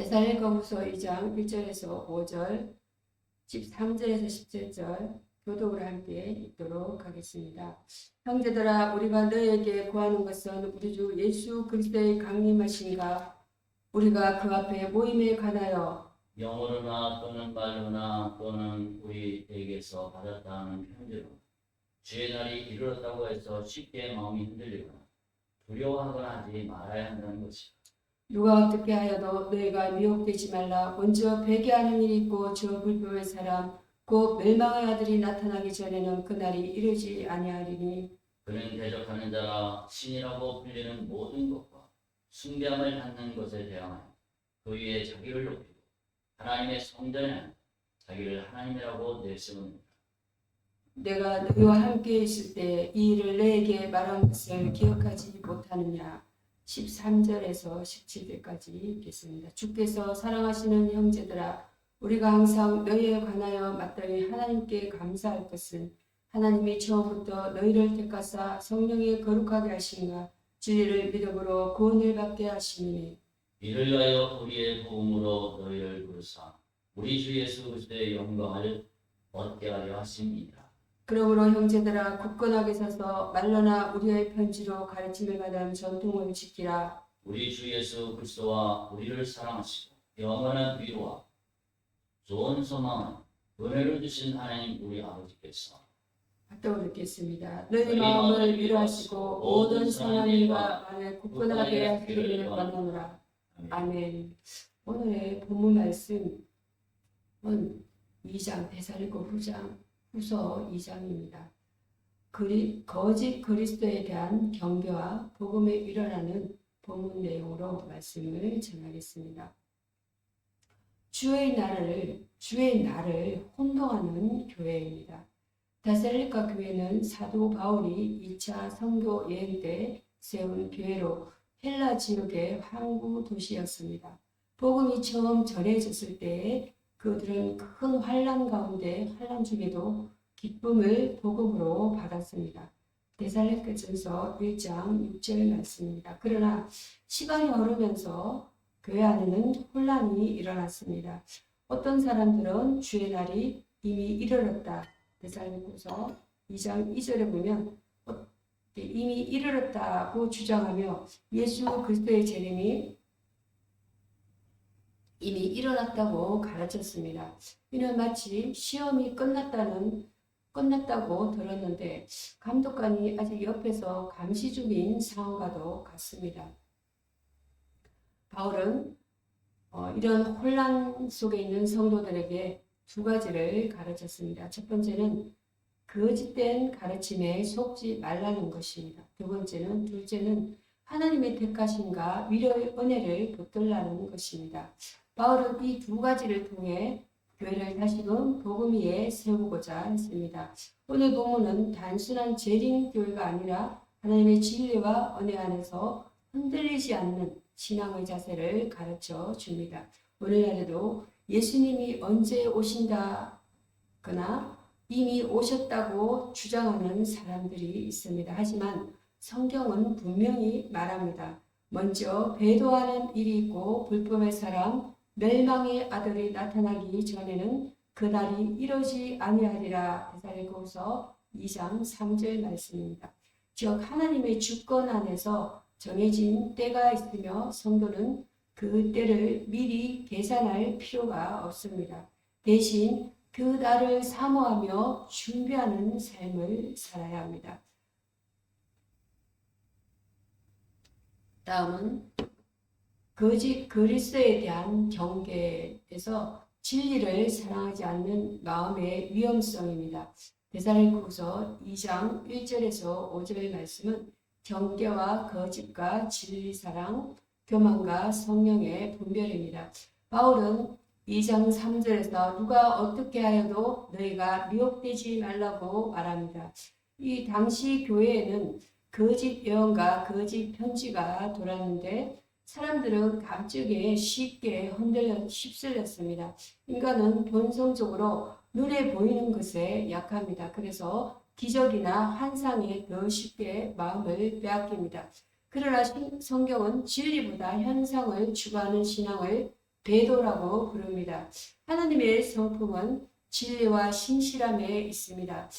데살로니가후서 2장 1절에서 5절, 13절에서 17절 교독을 함께 읽도록 하겠습니다. 형제들아 우리가 너에게 구하는 것은 우리 주 예수 그리스도의 강림하신가 우리가 그 앞에 모임에 관하여 영어로나 또는 말로나 또는 우리에게서 받았다는 편지로 주의 날이 이르렀다고 해서 쉽게 마음이 흔들리거나 두려워하거나 하지 말아야 한다는 것이다. 누가 어떻게 하여도 너희가 미혹되지 말라. 먼저 배교하는 일이 있고 저 불법의 사람 곧 멸망의 아들이 나타나기 전에는 그날이 이르지 아니하리니. 그는 대적하는 자라 신이라고 불리는 모든 것과 숭배함을 받는 것에 대항하여 그 위에 자기를 높이고 하나님의 성전에 자기를 하나님이라고 내세웁니다. 내가 너희와 함께 있을 때 이 일을 너에게 말한 것을 기억하지 못하느냐 13절에서 17절까지 읽겠습니다. 주께서 사랑하시는 형제들아 우리가 항상 너희에 관하여 마땅히 하나님께 감사할 것은 하나님이 처음부터 너희를 택하사 성령에 거룩하게 하신가 진리를 믿음으로 구원을 받게 하시니 이를 위하여 우리의 도움으로 너희를 부르사 우리 주 예수 그리스도의 영광을 얻게 하려 하십니다. 그러므로 형제들아 굳건하게 서서 말로나 우리의 편지로 가르침을 받은 전통을 지키라 우리 주 예수 그리스도와 우리를 사랑하시고 영원한 위로와 좋은 소망은 은혜를 주신 하나님 우리 아버지께서 또 읽겠습니다. 너희 마음을 위로하시고 모든 선한 일과 마음에 굳건하게 하시기를 원하노라. 아멘. 오늘의 본문 말씀은 2장 대사리고 후장 후서 2장입니다. 그리, 거짓 그리스도에 대한 경계와 복음에 일어나는 본문 내용으로 말씀을 전하겠습니다. 주의 날을 주의 날을 혼동하는 교회입니다. 다살리카 교회는 사도 바울이 2차 선교 여행 때 세운 교회로 헬라 지역의 항구 도시였습니다. 복음이 처음 전해졌을 때 그들은 큰 환란 가운데 환란 중에도 기쁨을 복음으로 받았습니다. 데살레크전서 1장 6절 말씀입니다. 그러나 시간이 흐르면서 교회 안에는 혼란이 일어났습니다. 어떤 사람들은 주의 날이 이미 이르렀다. 데살로니가서 2장 2절에 보면 어, 이미 이르렀다고 주장하며 예수 그리스도의 재림이 이미 일어났다고 가르쳤습니다. 이는 마치 시험이 끝났다는 끝났다고 들었는데 감독관이 아직 옆에서 감시 중인 상황과도 같습니다. 바울은 어, 이런 혼란 속에 있는 성도들에게 두 가지를 가르쳤습니다. 첫 번째는 거짓된 가르침에 속지 말라는 것입니다. 두 번째는 둘째는 하나님의 택하심과 위로의 은혜를 붙들라는 것입니다. 바울은 이 두 가지를 통해 교회를 다시금 복음 위에 세우고자 했습니다. 오늘 본문은 단순한 재림 교회가 아니라 하나님의 진리와 은혜 안에서 흔들리지 않는 신앙의 자세를 가르쳐 줍니다. 오늘날에도 예수님이 언제 오신다거나 이미 오셨다고 주장하는 사람들이 있습니다. 하지만 성경은 분명히 말합니다. 먼저 배도하는 일이 있고 불법의 사람, 멸망의 아들이 나타나기 전에는 그 날이 이러지 아니하리라. 데살로니가서 2장 3절 말씀입니다. 즉 하나님의 주권 안에서 정해진 때가 있으며 성도는 그 때를 미리 계산할 필요가 없습니다. 대신 그 날을 사모하며 준비하는 삶을 살아야 합니다. 다음은 거짓 그리스도에 대한 경계에서 진리를 사랑하지 않는 마음의 위험성입니다. 데살로니가서 2장 1절에서 5절 말씀은 경계와 거짓과 진리 사랑, 교만과 성령의 분별입니다. 바울은 2장 3절에서 누가 어떻게 하여도 너희가 미혹되지 말라고 말합니다. 이 당시 교회에는 거짓 예언과 거짓 편지가 돌았는데 사람들은 감쪽에 쉽게 흔들려 휩쓸렸습니다. 인간은 본성적으로 눈에 보이는 것에 약합니다. 그래서 기적이나 환상에 더 쉽게 마음을 빼앗깁니다. 그러나 성경은 진리보다 현상을 추구하는 신앙을 배도라고 부릅니다. 하나님의 성품은 진리와 신실함에 있습니다.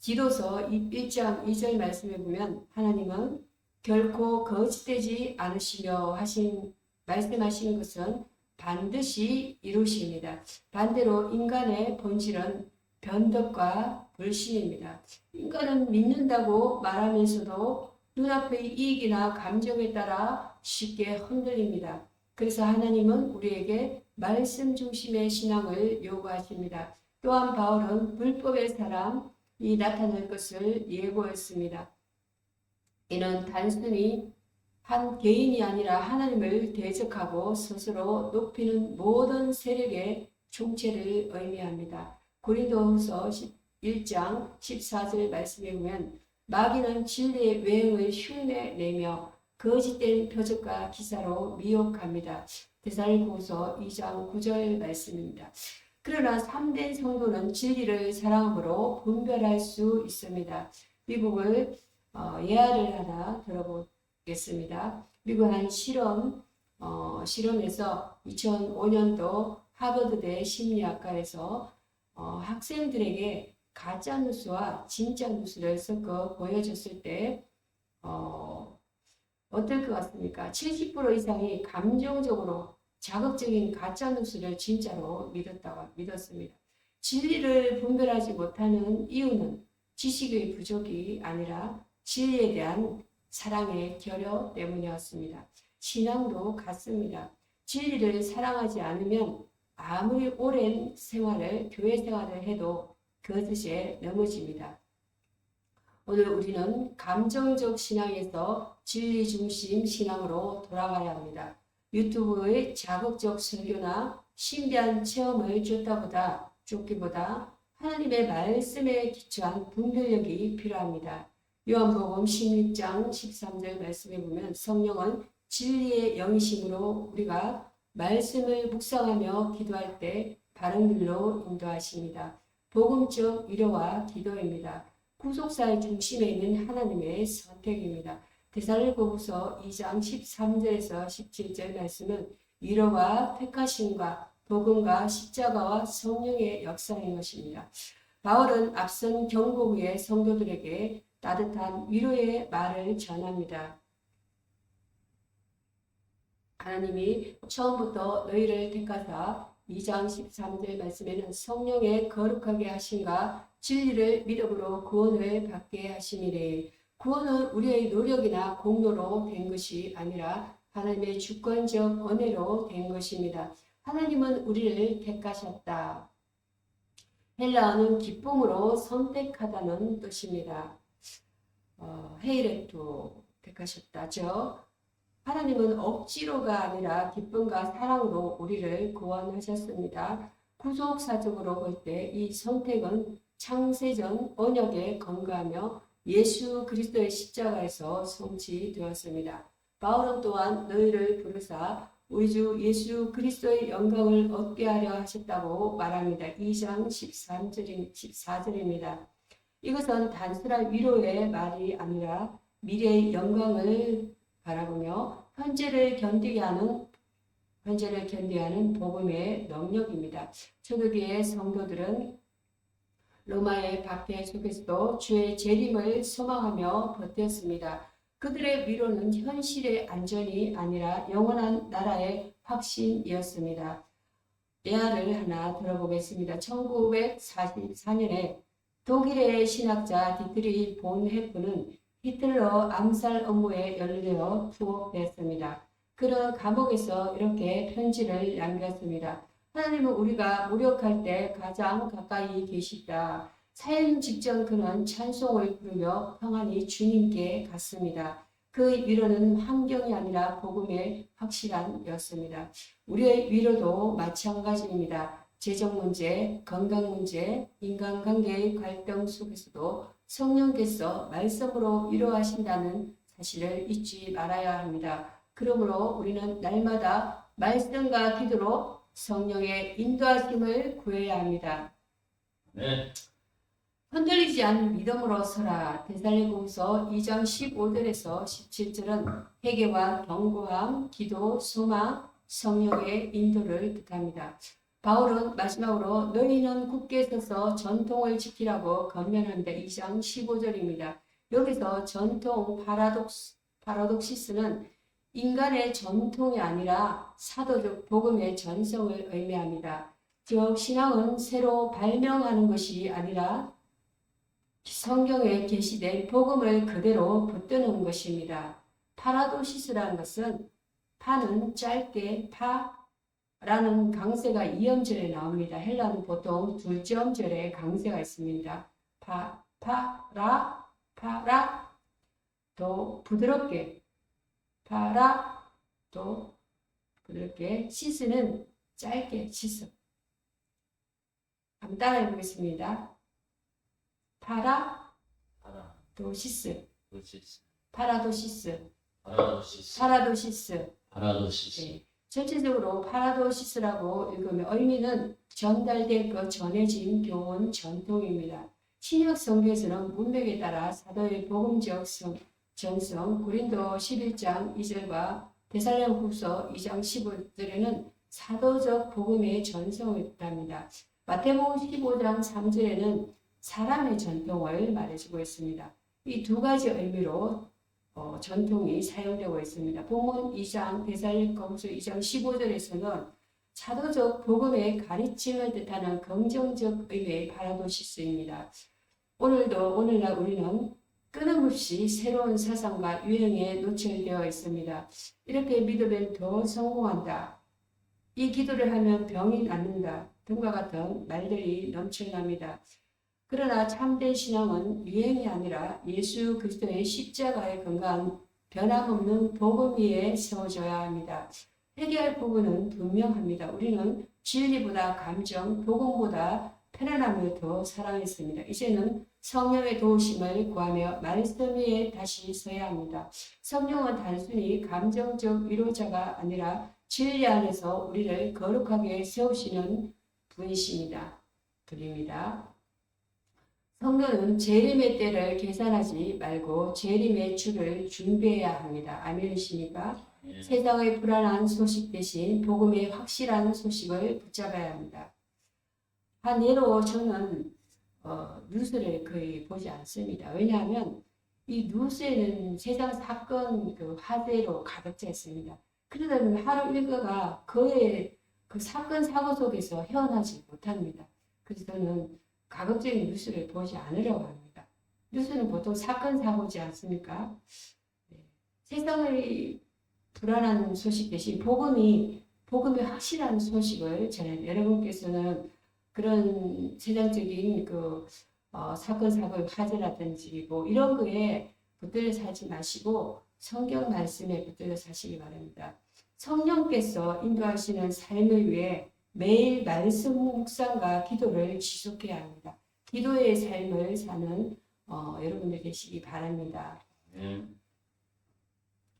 기도서 1장 2절 말씀에 보면 하나님은 결코 거짓되지 않으시며 하신 말씀하신 것은 반드시 이루십니다. 반대로 인간의 본질은 변덕과 불신입니다. 인간은 믿는다고 말하면서도 눈앞의 이익이나 감정에 따라 쉽게 흔들립니다. 그래서 하나님은 우리에게 말씀 중심의 신앙을 요구하십니다. 또한 바울은 불법의 사람이 나타날 것을 예고했습니다. 이는 단순히 한 개인이 아니라 하나님을 대적하고 스스로 높이는 모든 세력의 총체를 의미합니다. 고린도후서 1장 14절 말씀에 보면 마귀는 진리의 외형을 흉내 내며 거짓된 표적과 기사로 미혹합니다. 데살로고서 2장 9절 말씀입니다. 그러나 참된 성도는 진리를 사랑으로 분별할 수 있습니다. 미국을 어, 예화를 하나 들어보겠습니다. 미국 한 실험 어, 실험에서 2005년도 하버드대 심리학과에서 어, 학생들에게 가짜 뉴스와 진짜 뉴스를 섞어 보여줬을 때 어, 어떨 것 같습니까? 70% 이상이 감정적으로 자극적인 가짜 뉴스를 진짜로 믿었다고 믿었습니다. 진리를 분별하지 못하는 이유는 지식의 부족이 아니라 진리에 대한 사랑의 결여 때문이었습니다. 신앙도 같습니다. 진리를 사랑하지 않으면 아무리 오랜 생활을 교회 생활을 해도 거짓에 넘어집니다. 오늘 우리는 감정적 신앙에서 진리 중심 신앙으로 돌아가야 합니다. 유튜브의 자극적 설교나 신비한 체험을 쫓다보다 쫓기보다 하나님의 말씀에 기초한 분별력이 필요합니다. 요한복음 16장 13절 말씀에 보면 성령은 진리의 영이심으로 우리가 말씀을 묵상하며 기도할 때 바른 길로 인도하십니다. 복음적 위로와 기도입니다. 구속사의 중심에 있는 하나님의 선택입니다. 데살로고서 2장 13절에서 17절 말씀은 위로와 택하심과 복음과 십자가와 성령의 역사인 것입니다. 바울은 앞선 경고 후에 성도들에게 따뜻한 위로의 말을 전합니다. 하나님이 처음부터 너희를 택하사 2장 13절 말씀에는 성령의 거룩하게 하신가 진리를 믿음으로 구원을 받게 하심이래. 구원은 우리의 노력이나 공로로 된 것이 아니라 하나님의 주권적 은혜로 된 것입니다. 하나님은 우리를 택하셨다. 헬라어는 기쁨으로 선택하다는 뜻입니다. 어, 헤이레토 택하셨다죠. 하나님은 억지로가 아니라 기쁨과 사랑으로 우리를 구원하셨습니다. 구속사적으로 볼 때 이 선택은 창세전 언약에 건거하며 예수 그리스도의 십자가에서 성취되었습니다. 바울은 또한 너희를 부르사 우리 주 예수 그리스도의 영광을 얻게 하려 하셨다고 말합니다. 2장 13절, 14절입니다. 이것은 단순한 위로의 말이 아니라 미래의 영광을 바라보며 현재를 견디게 하는 현재를 견디게 하는 복음의 능력입니다. 초대교회 성도들은 로마의 박해 속에서도 주의 재림을 소망하며 버텼습니다. 그들의 위로는 현실의 안전이 아니라 영원한 나라의 확신이었습니다. 예화를 하나 들어보겠습니다. 1944년에 독일의 신학자 디트리 본 헤프는 히틀러 암살 업무에 연루되어 투옥됐습니다. 그는 감옥에서 이렇게 편지를 남겼습니다. 하나님은 우리가 무력할 때 가장 가까이 계시다. 사형 직전 그는 찬송을 부르며 평안히 주님께 갔습니다. 그 위로는 환경이 아니라 복음의 확실한 였습니다. 우리의 위로도 마찬가지입니다. 재정 문제, 건강 문제, 인간관계의 갈등 속에서도 성령께서 말씀으로 위로하신다는 사실을 잊지 말아야 합니다. 그러므로 우리는 날마다 말씀과 기도로 성령의 인도하심을 구해야 합니다. 네, 흔들리지 않는 믿음으로 서라. 데살로고서 2장 15절에서 17절은 회개와 경고함, 기도, 소망, 성령의 인도를 뜻합니다. 바울은 마지막으로 너희는 굳게 서서 전통을 지키라고 건면합니다. 2장 15절입니다. 여기서 전통 파라독스, 파라독시스는 인간의 전통이 아니라 사도적 복음의 전성을 의미합니다. 즉 신앙은 새로 발명하는 것이 아니라 성경에 게시된 복음을 그대로 붙드는 것입니다. 파라도시스라는 것은 파는 짧게 파 라는 강세가 이음절에 나옵니다. 헬라는 보통 둘째 음절에 강세가 있습니다. 파, 파 라, 파 라, 또 부드럽게, 파 라, 또 부드럽게, 시스는 짧게 시스. 한번 따라해 보겠습니다. 파라, 도시스, 도시스 파라도시스, 파라도시스 파라도시스. 파라도시스 네. 전체적으로 파라도시스라고 읽으면 의미는 전달된 것 전해진 교훈 전통입니다. 신약 성경에서는 문맥에 따라 사도의 복음적 성, 전성 고린도 11장 2절과 데살로니가후서 2장 15절에는 사도적 복음의 전성을 뜻합니다. 마태복음 15장 3절에는 사람의 전통을 말해주고 있습니다. 이 두 가지 의미로 어, 전통이 사용되고 있습니다. 본문 2장 데살로니가후서 2장 15절에서는 사도적 복음의 가르침을 뜻하는 긍정적 의미의 파라도시스입니다. 오늘도 오늘날 우리는 끊임없이 새로운 사상과 유행에 노출되어 있습니다. 이렇게 믿으면 더 성공한다. 이 기도를 하면 병이 낫는다. 등과 같은 말들이 넘쳐납니다. 그러나 참된 신앙은 유행이 아니라 예수 그리스도의 십자가의 건강한 변함없는 복음 위에 세워져야 합니다. 해결할 부분은 분명합니다. 우리는 진리보다 감정, 복음보다 편안함을 더 사랑했습니다. 이제는 성령의 도우심을 구하며 말씀 위에 다시 서야 합니다. 성령은 단순히 감정적 위로자가 아니라 진리 안에서 우리를 거룩하게 세우시는 분이십니다. 드립니다. 성도는 재림의 때를 계산하지 말고 재림의 주를 준비해야 합니다. 아멘이십니까? 예. 세상의 불안한 소식 대신 복음의 확실한 소식을 붙잡아야 합니다. 한 예로 저는 어, 뉴스를 거의 보지 않습니다. 왜냐하면 이 뉴스에는 세상 사건 그 화제로 가득 차 있습니다. 그러다 보면 하루 일과가 거의 그 사건 사고 속에서 헤어나지 못합니다. 그래서 저는 가급적인 뉴스를 보지 않으려고 합니다. 뉴스는 보통 사건 사고지 않습니까? 네. 세상의 불안한 소식 대신 복음이 복음의 확실한 소식을 전해 여러분께서는 그런 세상적인 그 어, 사건 사고의 화제라든지 뭐 이런 거에 붙들려 살지 마시고 성경 말씀에 붙들려 사시기 바랍니다. 성령께서 인도하시는 삶을 위해 매일 말씀 묵상과 기도를 지속해야 합니다. 기도의 삶을 사는 어, 여러분들 되시기 바랍니다. 예.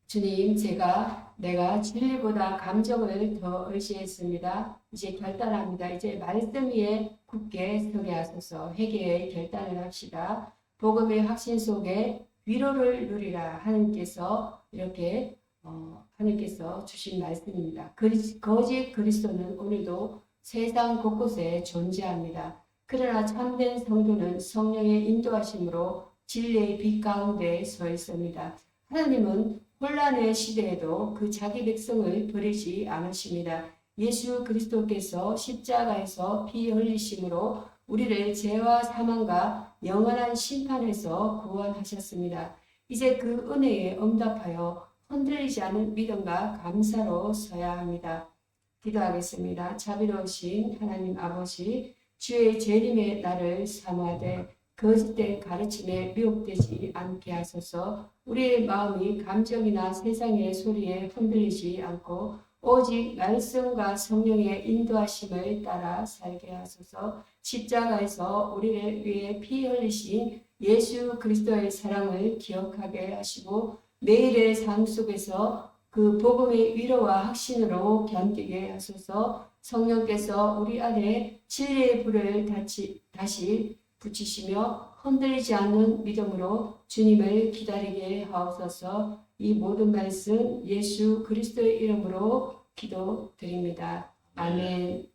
주님, 제가 내가 진리보다 감정을 더 의지했습니다. 이제 결단합니다. 이제 말씀 위에 굳게 서게 하소서 회개의 결단을 합시다. 복음의 확신 속에 위로를 누리라 하나님께서 이렇게 어, 하나님께서 주신 말씀입니다. 그리, 거짓 그리스도는 오늘도 세상 곳곳에 존재합니다. 그러나 참된 성도는 성령의 인도하심으로 진리의 빛 가운데 서 있습니다. 하나님은 혼란의 시대에도 그 자기 백성을 버리지 않으십니다. 예수 그리스도께서 십자가에서 피 흘리심으로 우리를 죄와 사망과 영원한 심판에서 구원하셨습니다. 이제 그 은혜에 응답하여 흔들리지 않은 믿음과 감사로 서야 합니다. 기도하겠습니다. 자비로우신 하나님 아버지, 주의 재림의 날을 사모하되 거짓된 가르침에 미혹되지 않게 하소서 우리의 마음이 감정이나 세상의 소리에 흔들리지 않고 오직 말씀과 성령의 인도하심을 따라 살게 하소서 십자가에서 우리를 위해 피 흘리신 예수 그리스도의 사랑을 기억하게 하시고 매일의 삶 속에서 그 복음의 위로와 확신으로 견디게 하소서 성령께서 우리 안에 진리의 불을 다시, 다시 붙이시며 흔들리지 않는 믿음으로 주님을 기다리게 하옵소서 이 모든 말씀 예수 그리스도의 이름으로 기도 드립니다. 아멘.